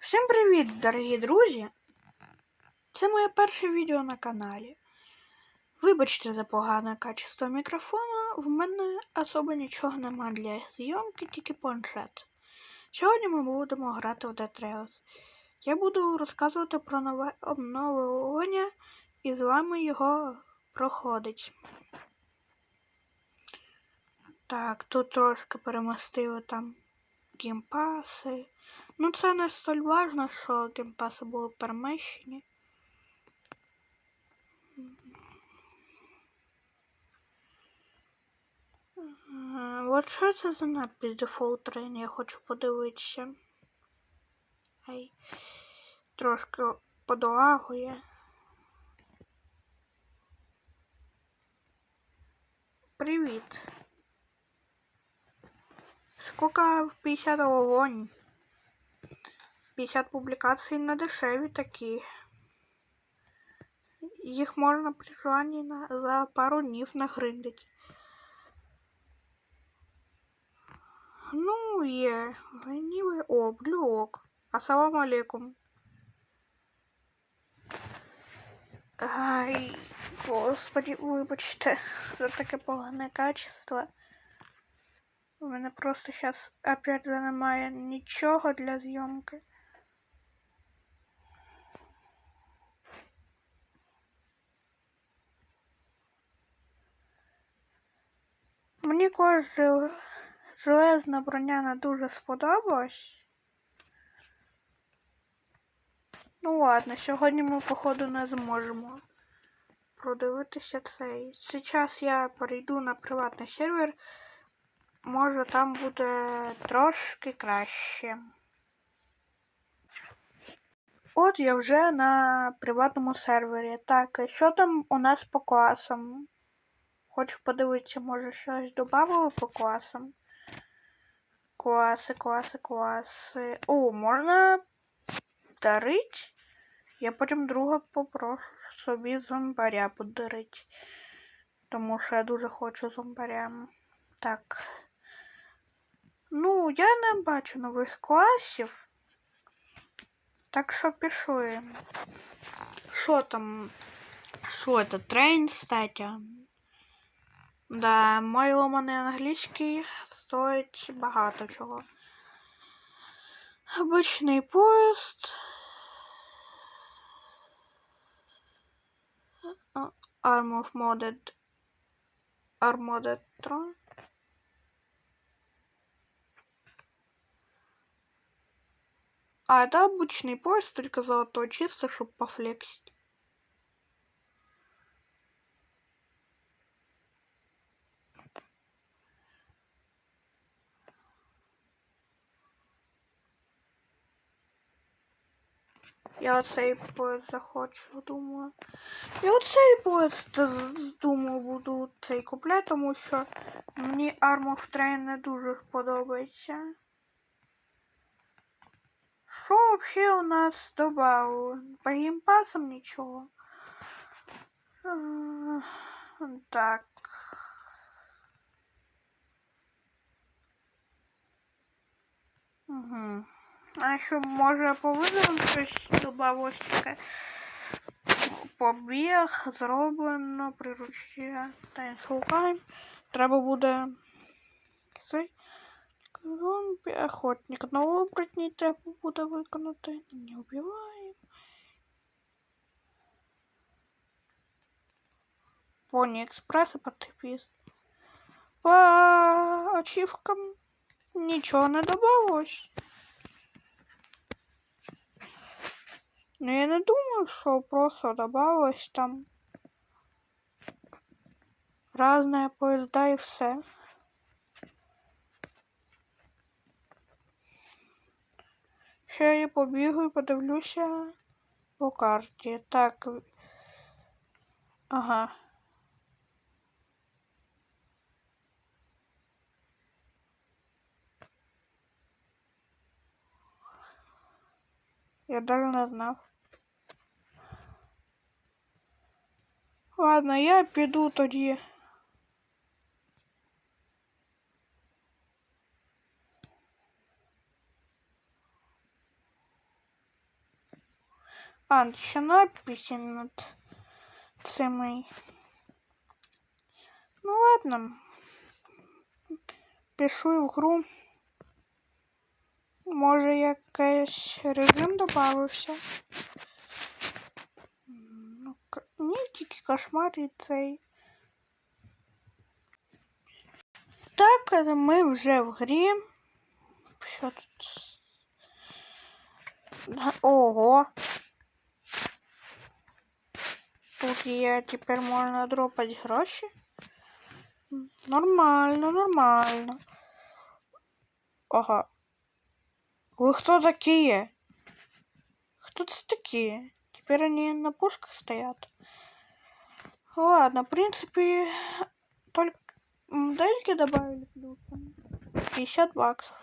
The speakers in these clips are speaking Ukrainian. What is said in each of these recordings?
Всім привіт, дорогі друзі! Це моє перше відео на каналі. Вибачте за погане качество мікрофона, в мене особо нічого нема для зйомки, тільки планшет. Сьогодні ми будемо грати в Dead Trails. Я буду розказувати про нове обновлення і з вами його проходить. Так, тут трошки перемістили там геймпаси. Ну, це не столь важно, що геймпаси були переміщені. Е, От що це за надпис Default Train, я хочу подивитися. Ай, трошки подолагує. Привіт. Сколько 50 огонь? 50 публікацій на дешеві такі. Їх можна при желанні на, за пару днів нагриндить. Ну, є. Ніби. О, блюок. Ассаламу алейкум. Ай, господи, вибачте за таке погане качество. У мене просто зараз опять немає нічого для зйомки. Мені кожа железна броня не дуже сподобалась. Ну ладно, сьогодні ми, походу, не зможемо продивитися цей. Зараз я перейду на приватний сервер. Може там буде трошки краще. От я вже на приватному сервері. Так, що там у нас по класам? Хочу подивитися, може щось додали по класам. Класи, класи, класи. О, можна дарити? Я потім друга попрошу собі зомбаря подарити. Тому що я дуже хочу зомбаря. Так. Ну, я не бачу нових класів. Так що пішли. Що там? Що це? Трейн стаття? Да, мой ломаний англійський стоїть багато чого. Обичний поїзд. Arm of Modded. Armored Tron. А, это обычный поезд, только золотой, чисто, чтобы пофлексить. Я оцей поїзд захочу, думаю. Я оцей поїзд з- думаю, буду цей купляти, тому що мені Arm of Train не дуже подобається. Що вообще у нас добавили? По геймпасам нічого. Е, Так. Угу. А що, може, по визовам щось добавилось таке? Побіг зроблено, приручення та слухаємо. Треба буде цей зомбі охотник. На оборотні треба буде виконати. Не вбиваємо. Поні експрес і пацифіст. По ачівкам нічого не добавилось. Ну, я не думаю, что просто добавилось там разные поезда и все. Ще я побігу і подивлюся по карті. Так. Ага. Я даже не знав. Ладно, я піду тоді. А, ще надписи над цими. Ну ладно. Пишу в гру. Може якийсь режим додався. Ну, ні, тільки кошмар і цей. Так, ми вже в грі. Що тут? Ого. Тут є тепер можна дропати гроші. М, Нормально, нормально. Ага. Ви хто такі? Хто це такі? Теперь они на пушках стоят. Ладно, в принципе, только модельки добавили плюсом. 50 баксов.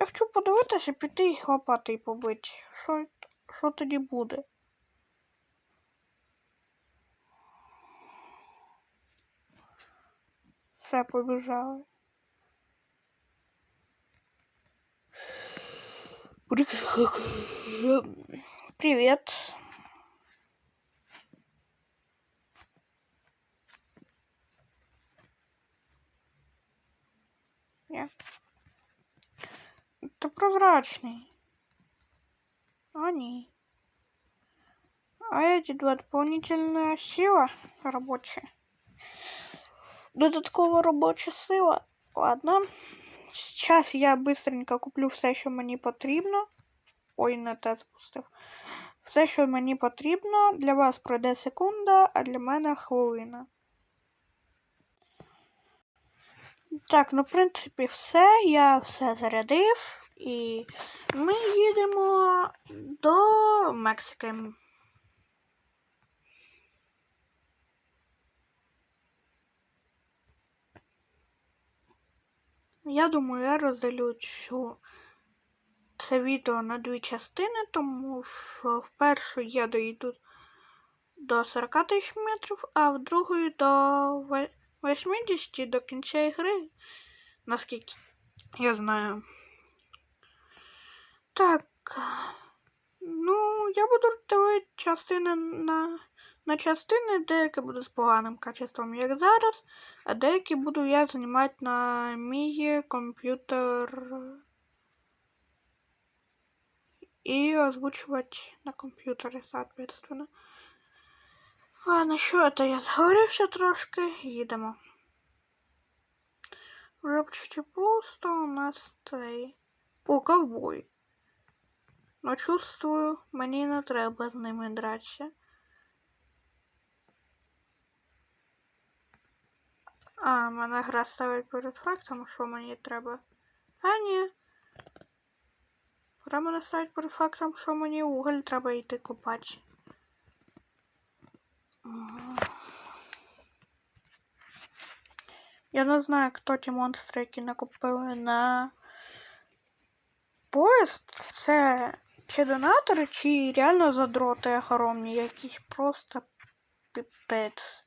Я хочу подивитися, піти і лопати побити. Що, що тоді буде? Все, побіжали. Привет. Я. Это прозрачный. А, не. А эти два дополнительная сила рабочая. Додаткова робоча сила. Ладно. Сейчас я быстренько куплю все, що мені потрібно. Ой, не те спустив. Все, що мені потрібно, для вас пройде секунда, а для мене хвилина. Так, ну, в принципі, все. Я все зарядив. І ми їдемо до Мексики. Я думаю, я розділю цю це відео на дві частини, тому що в першу я доїду до 40 тисяч метрів, а в другої до 80 до кінця ігри, наскільки я знаю. Так. Ну, я буду ділити частини на, на частини, деякі будуть з поганим качеством, як зараз, а деякі буду я знімати на мій комп'ютер і озвучувати на комп'ютері, соответственно. Ладно, що це я зговорився трошки, їдемо. Вже пусто у нас цей. О, ковбой. Но чувствую, мені не треба з ними дратися. А, мене гра ставить перед фактом, що мені треба. А, ні. Гра мене ставить перед фактом, що мені уголь треба йти копати. Я не знаю, хто ті монстри, які накопили на поїзд. Це чи донатори, чи реально задроти огромні якісь просто піпець.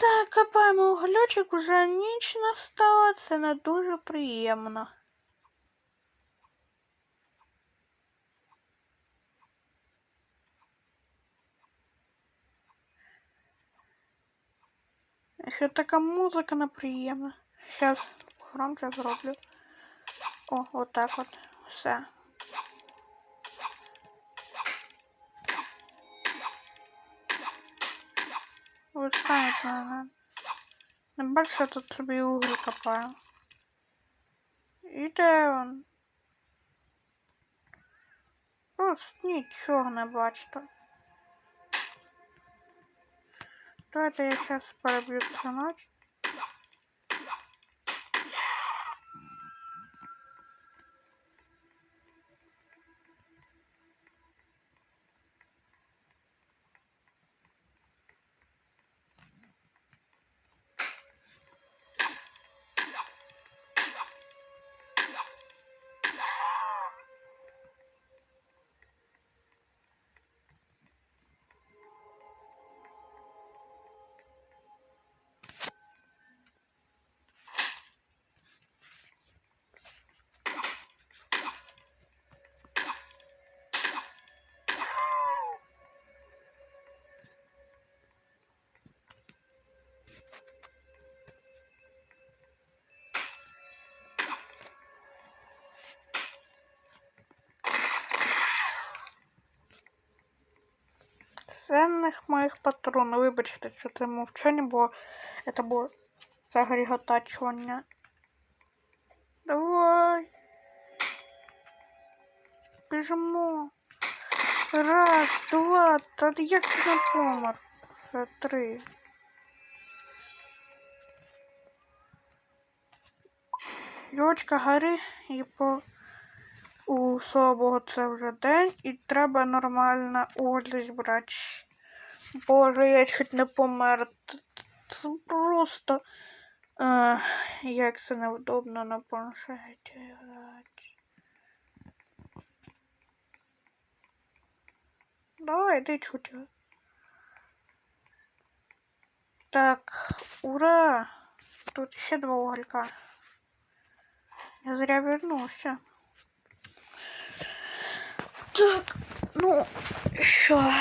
Так, копаємо угольочок, уже ніч настала, це не дуже приємно. Ще така музика неприємна. Сейчас громче зроблю. О, от так от. Все. Ви станете мене. Не бачу, я тут собі угрі копаю. І де він? Просто нічого не бачите. Давайте я зараз переб'ю цю ночь. Ценних моїх патронів. Вибачте, що це мовчання, бо це було загріготачування. Давай. Біжимо. Раз, два, та як ти не помер? Це три. Дочка гори і по у слабого це вже день, і треба нормально одяг брати. Боже, я чуть не помер. Це просто. Е, як це невдобно на планшеті грати. Давай, йди чуть. Так, ура! Тут ще два уголька. Я зря вернувся. Так, ну що,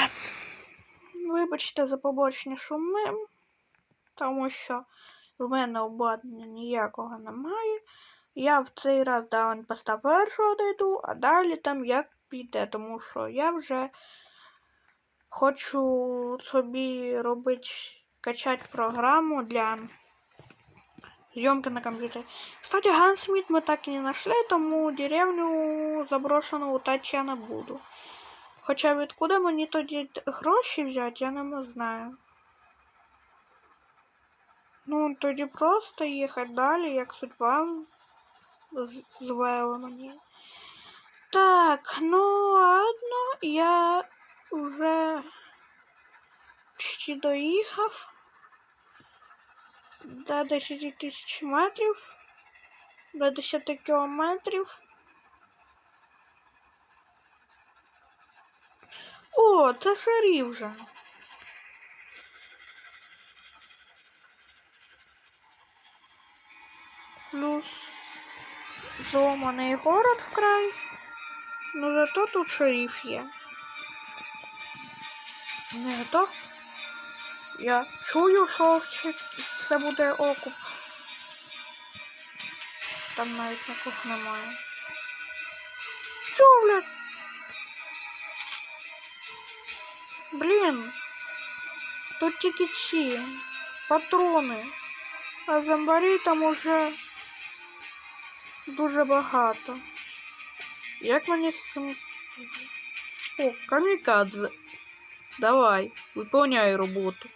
вибачте за побочні шуми, тому що в мене обладнання ніякого немає. Я в цей раз до аванпоста першого дойду, а далі там як піде, тому що я вже хочу собі робити, качати програму для зйомки на комп'ютері. Кстати, Гансмит мы так и не нашли, тому деревню заброшену лутати я буду. Хоча відкуди мені тоді гроші взяти, я не знаю. Ну, тоді просто їхати далі, як судьба звела мені. Так, ну ладно, я вже почти доїхав до 10 тисяч метрів, до 10 кілометрів. О, це шарі вже. Плюс зломаний город вкрай. Ну зато тут шериф є. Не то. Я чую, що це- буде окуп. Там навіть нікого немає. Що, блядь? Блін. Тут тільки ці патрони. А зомбарі там уже дуже багато. Як мені з. О, камікадзе. Давай, виконуй роботу.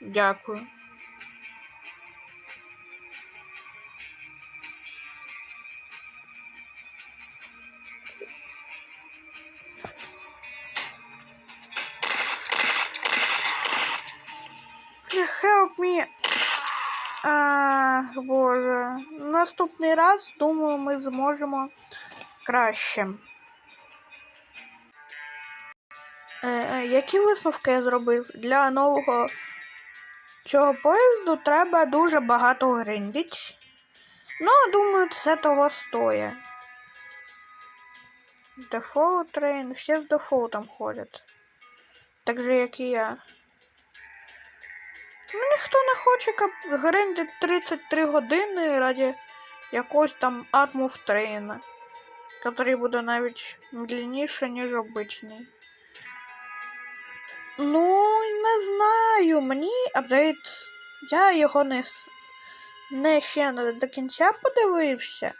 Дякую. Help me. А, боже. Наступний раз, думаю, ми зможемо краще. Е, е, які висновки я зробив? Для нового цього поїзду треба дуже багато гриндить. Ну, думаю, це того стоїть. Дефолт трейн, всі з дефолтом ходять. Так же, як і я. Ну, ніхто не хоче гриндити 33 години раді якогось там атмов трейна, який буде навіть длинніше, ніж обичний. Ну, не знаю. Мені апдейт. Я його не, не ще не до кінця подивився.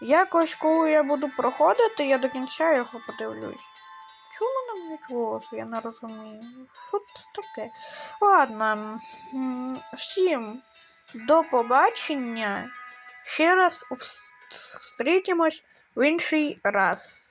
Якось, коли я буду проходити, я до кінця його подивлюсь. Чому нам голос? Я не розумію. Що це таке? Ладно. Всім до побачення. Ще раз зустрітимось в інший раз.